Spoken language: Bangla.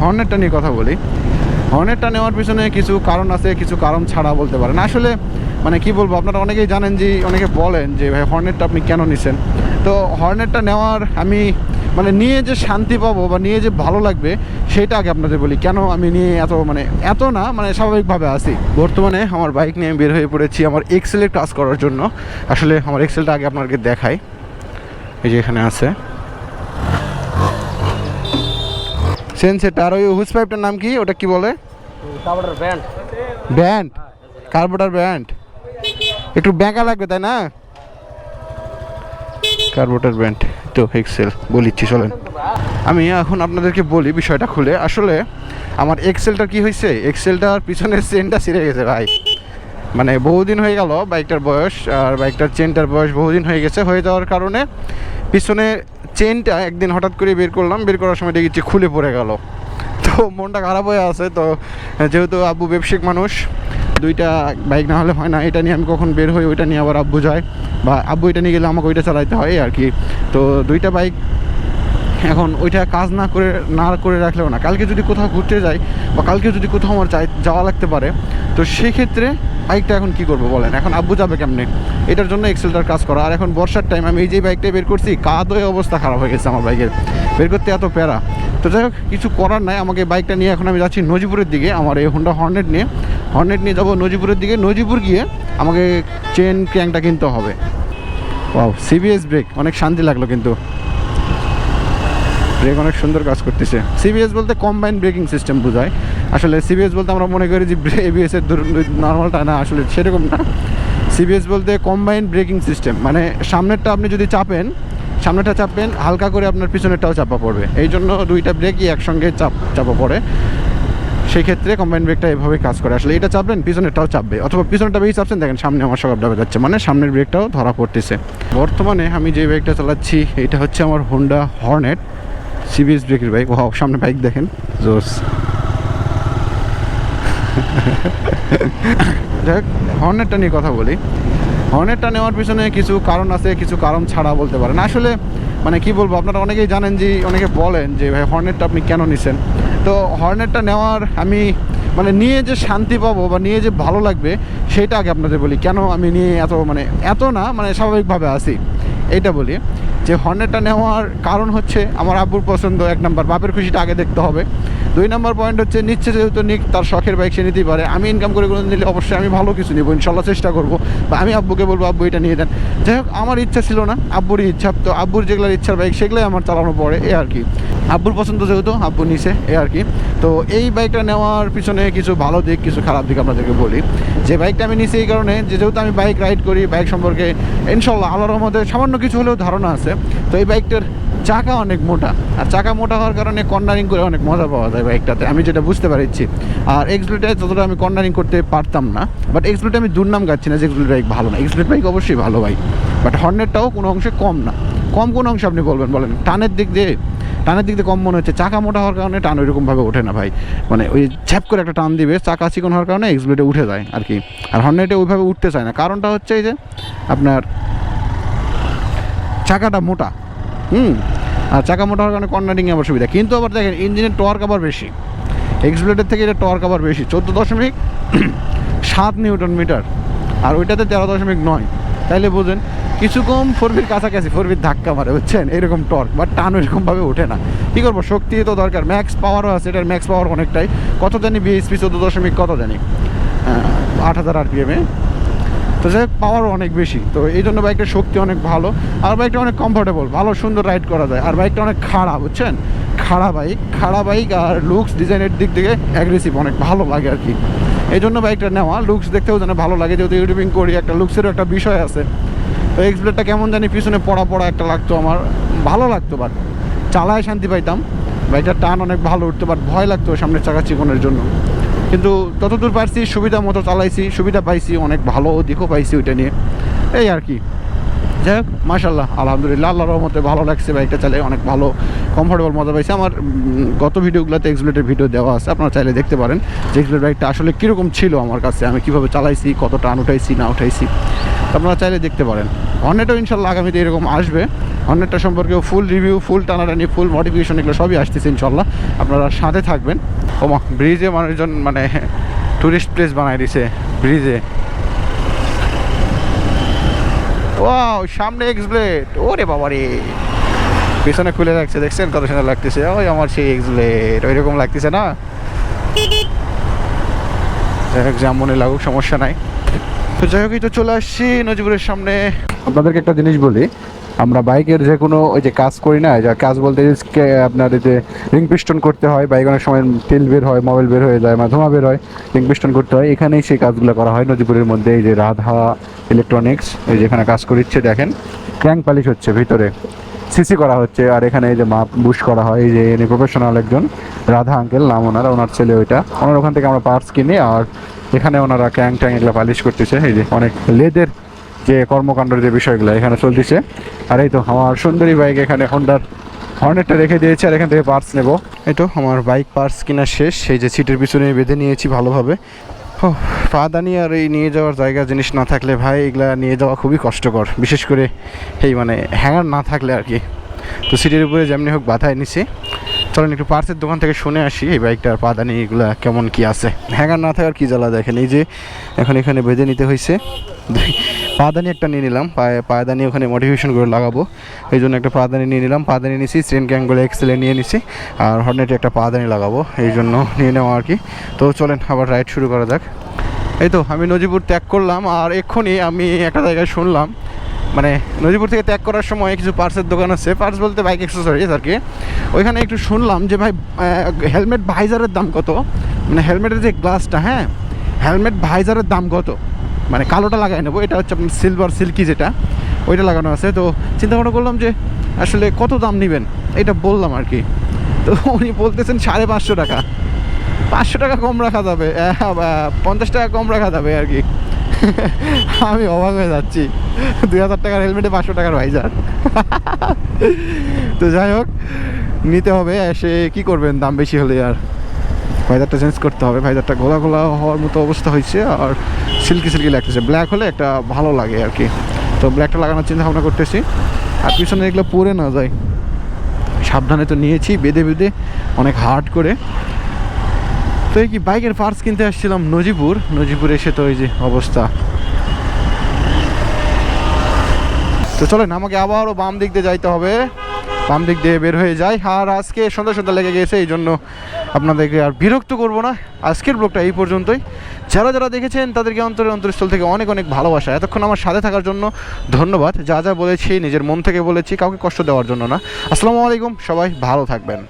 হর্নেটটা নিয়ে কথা বলি। হর্নেটটা নেওয়ার পিছনে কিছু কারণ আছে, কিছু কারণ ছাড়া বলতে পারেন। আসলে মানে কি বলব, আপনারা অনেকেই জানেন যে, অনেকে বলেন যে, ভাই, হর্নেটটা আপনি কেন নিছেন? তো হর্নেটটা নেওয়ার আমি মানে নিয়ে যে শান্তি পাবো বা নিয়ে যে ভালো লাগবে, সেটা আগে আপনাদের বলি। কেন আমি নিয়ে এত মানে এত না মানে স্বাভাবিকভাবে আসি বর্তমানে আমার বাইক নিয়ে বের হয়ে পড়েছি আমার এক্সেলের কাজ করার জন্য। আসলে আমার এক্সেলটা আগে আপনাকে দেখাই। এই যে এখানে আছে। সেন্সেট আর ওই হুস পাইপটার নাম কি? ওটা কি বলে? Pant band. Carburettor band. একটু ব্যাঁকা লাগবে তাই না? কার্বোটার ব্যান্ড তো এক্সেল বলিচ্ছি চলেন। আমি এখন আপনাদেরকে বলি বিষয়টা খুলে। আসলে আমার এক্সেলটার কি হয়েছে এক্সেলটার পিছনের চেনটা ছিঁড়ে গেছে ভাই। মানে বহুদিন হয়ে গেল বাইকটার বয়স, আর বাইকটার চেনটার বয়স বহুদিন হয়ে গেছে। হয়ে যাওয়ার কারণে পিছনে চেনটা একদিন হঠাৎ করে বের করলাম, বের করার সময় দেখেছি খুলে পড়ে গেল। তো মনটা খারাপ হয়ে আছে, তো যেহেতু আব্বু ব্যবসায়িক মানুষ, দুইটা বাইক না হলে হয় না, এটা নিয়ে আমি কখন বের হই ওইটা নিয়ে আবার আব্বু যায়। বা আব্বু এটা নিয়ে গেলে আমাকে ওইটা চালাইতে হয় আর কি। তো দুইটা বাইক এখন ওইটা কাজ না করে না করে রাখলেও না। কালকে যদি কোথাও ঘুরতে যাই বা কালকে যদি কোথাও আমার যাই, যাওয়া লাগতে পারে, তো সেক্ষেত্রে বাইকটা এখন কি করব বলেন? এখন আব্বু যাবে কেমনে? এটার জন্য এক্সেলটার কাজ করা। আর এখন বর্ষার টাইম আমি এই যে বাইকটা বের করছি কাদ অবস্থা খারাপ হয়ে গেছে আমার বাইকের। বের করতে এত প্যারা। তো যাই হোক, কিছু করার নাই। আমাকে বাইকটা নিয়ে এখন আমি যাচ্ছি নজিপুরের দিকে, আমার এই হোন্ডা হর্নেট নিয়ে। হর্নেট নিয়ে যাব নজিপুরের দিকে। নজিপুর গিয়ে আমাকে চেন ক্র্যাঙ্কটা কিনতে হবে। ওয়াও সিবিএস ব্রেক অনেক শান্তি লাগল কিন্তু। ব্রেক অনেক সুন্দর কাজ করতেছে। সিবিএস বলতে কম্বাইন ব্রেকিং সিস্টেম বোঝায়। আসলে সিবিএস বলতে আমরা মনে করি যে এবিএস এর নর্মালটা না, আসলে সেরকম না। সিবিএস বলতে কম্বাইন ব্রেকিং সিস্টেম মানে সামনেরটা আপনি যদি চাপেন সামনেটা চাপবেন হালকা করে আপনার পিছনেরটাও চাপা পড়বে। এই জন্য দুইটা ব্রেকই একসঙ্গে চাপ, চাপা পড়ে। সেই ক্ষেত্রে কম্বাইন ব্রেকটা এভাবে কাজ করে। আসলে এটা চাপবেন, পিছনেরটাও চাপবে। অথবা পিছনেরটা বেশি চাপছেন, দেখেন সামনে আমার সব ডাবে যাচ্ছে। মানে সামনের ব্রেকটাও ধরা পড়তেছে। বর্তমানে আমি যে ব্রেকটা চালাচ্ছি, এটা হচ্ছে আমার হোন্ডা হর্নেট সিবিএস ব্রেকের বাইক। ও সামনে বাইক দেখেন। জোস। যাই হোক হর্নেটটা নিয়ে কথা বলি। হর্নেটটা নেওয়ার পিছনে কিছু কারণ আছে, কিছু কারণ ছাড়া বলতে পারেন। আসলে মানে কি বলব, আপনারা অনেকেই জানেন যে, অনেকে বলেন যে, ভাই, হর্নেটটা আপনি কেন নিছেন? তো হর্নেটটা নেওয়ার আমি মানে নিয়ে যে শান্তি পাবো বা নিয়ে যে ভালো লাগবে, সেটা আগে আপনাদের বলি। কেন আমি নিয়ে এত মানে এত না মানে স্বাভাবিকভাবে আসি এইটা বলি। যে হর্নেটটা নেওয়ার কারণ হচ্ছে আমার আব্বুর পছন্দ এক নম্বর, বাপের খুশিটা আগে দেখতে হবে। দুই নম্বর পয়েন্ট হচ্ছে, নিচ্ছে যেহেতু নিক, তার শখের বাইক সে নিতেই পারে। আমি ইনকাম করে কোনো নিলে অবশ্যই আমি ভালো কিছু নেব, ইনশাল্লাহ চেষ্টা করব। বা আমি আব্বুকে বলব, আব্বু, এটা নিয়ে দেন যাই হোক, আমার ইচ্ছা ছিল না, আব্বুরই ইচ্ছা। তো আব্বুর যেগুলোর ইচ্ছার বাইক সেগুলোই আমার চালানো পড়ে, এ আর কি। আব্বুর পছন্দ যেহেতু, আব্বু নিছে, এ আর কি। তো এই বাইকটা নেওয়ার পিছনে কিছু ভালো দিক, কিছু খারাপ দিক আপনাদেরকে বলি। যে বাইকটা আমি নিছি এই কারণে যে যেহেতু আমি বাইক রাইড করি বাইক সম্পর্কে ইনশাল্লাহ আল্লাহর রহমতে সামান্য কিছু হলেও ধারণা আছে। তো এই বাইকটার চাকা অনেক মোটা। আর চাকা মোটা হওয়ার কারণে কর্নারিং করে অনেক মজা পাওয়া যায় বাইকটাতে, আমি যেটা বুঝতে পারছি। আর এক্সপ্লেটে ততটা আমি কর্নারিং করতে পারতাম না বাট এক্সপ্লেটে আমি দুর্নাম গাচ্ছি না যে এক্সপ্লেট বাইক ভালো না। এক্সপ্লেট বাইক অবশ্যই ভালো বাইক বাট হর্নেটটাও কোনো অংশে কম না। কম কোন অংশে আপনি বলবেন, বলেন, টানের দিক দিয়ে, টানের দিক দিয়ে কম মনে হচ্ছে। চাকা মোটা হওয়ার কারণে টান ওইরকমভাবে ওঠে না ভাই। মানে ওই ছ্যাপ করে একটা টান দিবে, চাকা চিকন হওয়ার কারণে এক্সপ্লেটে উঠে যায় আর কি। আর হর্নেটে ওইভাবে উঠতে চায় না। কারণটা হচ্ছে এই যে আপনার চাকাটা মোটা। হুম? আর চাকা মোটা হওয়ার কারণে কর্নারিংয়ে আবার সুবিধা। কিন্তু আবার দেখেন ইঞ্জিনের টর্ক আবার বেশি। এক্সপ্লেটের থেকে এটা টর্ক আবার বেশি, চোদ্দ দশমিক সাত নিউটন মিটার। আর ওইটাতে তেরো দশমিক নয়। তাইলে বুঝেন, কিছু কম ফোরবির কাছাকাছি, ফোরবির ধাক্কা মারে, বুঝছেন? এরকম টর্ক বা টান এরকমভাবে ওঠে না। কী করব? শক্তি তো দরকার। ম্যাক্স পাওয়ারও আছে, এটার ম্যাক্স পাওয়ার অনেকটাই। কত জানি বিএসপি চোদ্দ দশমিক কত জানি? আট হাজার আরপিএমে তো যাই পাওয়ার অনেক বেশি। তো এই জন্য বাইকটার শক্তি অনেক ভালো। আর বাইকটা অনেক কমফোর্টেবল ভালো, সুন্দর রাইড করা যায়। আর বাইকটা অনেক খাড়া, বুঝছেন? খাড়া বাইক খাড়া বাইক আর লুকস ডিজাইনের দিক থেকে অ্যাগ্রেসিভ অনেক ভালো লাগে আর কি। এই জন্য বাইকটা নেওয়া লুকস দেখতেও যেন ভালো লাগে। যেহেতু ইউটিউবিং করি, একটা লুকসেরও একটা বিষয় আছে। তো এক্সপ্লেটটা কেমন জানি পিছনে পড়া পড়া একটা লাগতো আমার। ভালো লাগতো বাট চালায় শান্তি পাইতাম। বাইকটার টান অনেক ভালো উঠতো বাট ভয় লাগতো সামনের চাকা চিকনের জন্য। কিন্তু যতদূর পারছি, সুবিধা মতো চালাইছি, সুবিধা পাইছি, অনেক ভালো দিকও পাইছি ওইটা নিয়ে। এই আর কি। যাই হোক মাশাল্লাহ আলহামদুলিল্লাহ, আল্লাহর রহমতে ভালো লাগছে, বাইকটা চালিয়ে অনেক ভালো কমফোর্টেবল মজা পাইছে। আমার গত ভিডিওগুলোতে এক্সপ্লেটের ভিডিও দেওয়া আছে, আপনারা চাইলে দেখতে পারেন যে এক্সপ্লেট বাইকটা আসলে কীরকম ছিল আমার কাছে, আমি কীভাবে চালাইছি কত টান উঠাইছি, না উঠাইছি। আপনারা চাইলে দেখতে পারেন। হর্নেটও ইনশাল্লাহ আগামীতে এরকম আসবে। হর্নেটটা সম্পর্কেও ফুল রিভিউ ফুল টানাটানি ফুল মডিফিকেশন এগুলো সবই আসতেছে ইনশাল্লাহ। আপনারা সাথে থাকবেন। ওমা ব্রিজে মানুষজন মানে টুরিস্ট প্লেস বানাই দিছে ব্রিজে ওয়াও সামনে এক্সব্লেড ওরে বাবা রে পেছনে খুলে রাখছে দেখছেন কত সুন্দর লাগতেছে? ওই আমার সেই এক্সব্লেড ওই রকম লাগতেছে না? যাই হোক যেমন লাগুক, সমস্যা নাই। তো যাই হোক তো চলে আসছি নজিবুরের সামনে। আপনাদেরকে একটা জিনিস বলি, আমরা বাইকের যে কোনো ওই যে কাজ করি না, যা কাজ বলতে আপনার এই যে রিং পিস্টন করতে হয়, বাইক অনেক সময় তেল বের হয় মোবাইল বের হয়ে যায় মাধ্যমা বের হয়, রিং পিস্টন করতে হয়, এখানেই সেই কাজগুলো করা হয় নদীপুরের মধ্যে, এই যে রাধা ইলেকট্রনিক্স, এই যেখানে কাজ করিচ্ছে, দেখেন, ক্র্যাঙ্ক পালিশ হচ্ছে ভিতরে। সিসি করা হচ্ছে, আর এখানে এই যে মাপ বুশ করা হয়, এই যে এনে প্রফেশনাল একজন, রাধা আঙ্কেল নাম ওনার ওনার ছেলে ওইটা। ওনার ওখান থেকে আমরা পার্টস কিনি, আর এখানে ওনারা ক্যাং ট্যাং এগুলো পালিশ করতেছে, এই যে অনেক লেদের যে কর্মকাণ্ডের যে বিষয়গুলো এখানে চলতেছে। আর এই তো আমার সুন্দরী বাইক এখানে হন্ডার হর্নেটটা রেখে দিয়েছি, আর এখান থেকে পার্টস নেব। এই তো, আমার বাইক পার্টস কেনা শেষ সেই যে সিটের পিছনে বেঁধে নিয়েছি ভালোভাবে। পাদানি আর এই নিয়ে যাওয়ার জায়গা জিনিস না থাকলে ভাই, এগুলা নিয়ে যাওয়া খুবই কষ্টকর। বিশেষ করে এই মানে হ্যাঙ্গার না থাকলে আর কি। তো সিটির উপরে যেমনি হোক বাধায় নিছি। চলেন একটু পার্সের দোকান থেকে শুনে আসি এই বাইকটার পাদানি এগুলা কেমন কি আছে। হ্যাঙ্গার না থাকার কি জ্বালা দেখেন? এই যে এখন এখানে বেঁধে নিতে হয়েছে পাদানি একটা নিয়ে নিলাম, পায়ে পায়দানি ওখানে মডিফিকেশন করে লাগাবো। এই জন্য একটা পাদানি নিয়ে নিলাম পাদানি নিছি চেন ক্যাঙ্গুলো এক্সেলে নিয়ে নিছি, আর হর্নেটে একটা পাদানি লাগাবো, এই জন্য নিয়ে নেওয়া আর কি। তো চলেন, আবার রাইড শুরু করা যাক। এই তো, আমি নজিপুর ত্যাগ করলাম, আর এক্ষুনি আমি একটা জায়গায় শুনলাম মানে নদীপুর থেকে ত্যাগ করার সময় কিছু পার্সের দোকান আছে। পার্স বলতে বাইক অ্যাক্সেসরিজ আর কি। ওইখানে একটু শুনলাম যে ভাই হেলমেট ভাইজারের দাম কত? মানে হেলমেটের যে গ্লাসটা হ্যাঁ? হেলমেট ভাইজারের দাম কত? মানে কালোটা লাগাই নেব। এটা হচ্ছে আপনার সিলভার সিল্কি যেটা, ওইটা লাগানো আছে। তো চিন্তা ভাবনা করলাম যে আসলে কত দাম নেবেন? এটা বললাম আর কি। তো উনি বলতেছেন সাড়ে পাঁচশো টাকা। পাঁচশো টাকা কম রাখা যাবে। পঞ্চাশ টাকা কম রাখা যাবে আর কি। আমি অবাক হয়ে যাচ্ছি। দুই হাজার টাকার হেলমেটে পাঁচশো টাকার ভাইজার তো যাই হোক, নিতে হবে। সে কি করবেন? দাম বেশি হলে আর। ভাইজারটা চেঞ্জ করতে হবে। ভাইজারটা গোলা গোলা হওয়ার মতো অবস্থা হয়েছে আর সিল্কি সিল্কি লাগতেছে। ব্ল্যাক হলে একটা ভালো লাগে আর কি। তো ব্ল্যাকটা লাগানোর চিন্তা ভাবনা করতেছি। আর পিছনে এগুলো পরে না যায়। সাবধানে তো নিয়েছি, বেঁধে বেঁধে, অনেক হার্ড করে। তো এই কি বাইকের পার্টস কিনতে আসছিলাম নজিপুর নজিপুর এসে তো এই যে অবস্থা। তো চলেন, আমাকে আবারও বাম দিক দিয়ে যাইতে হবে। বাম দিক দিয়ে বের হয়ে যায়। আর আজকে সন্ধ্যা সন্ধ্যা লেগে গেছে, এই জন্য আপনাদেরকে আর বিরক্ত করব না। আজকের ব্লগটা এই পর্যন্তই। যারা যারা দেখেছেন, তাদেরকে অন্তরের অন্তরস্থল থেকে অনেক অনেক ভালোবাসা। এতক্ষণ আমার সাথে থাকার জন্য ধন্যবাদ। যা যা বলেছি, নিজের মন থেকে বলেছি, কাউকে কষ্ট দেওয়ার জন্য না। আসসালামু আলাইকুম, সবাই ভালো থাকবেন।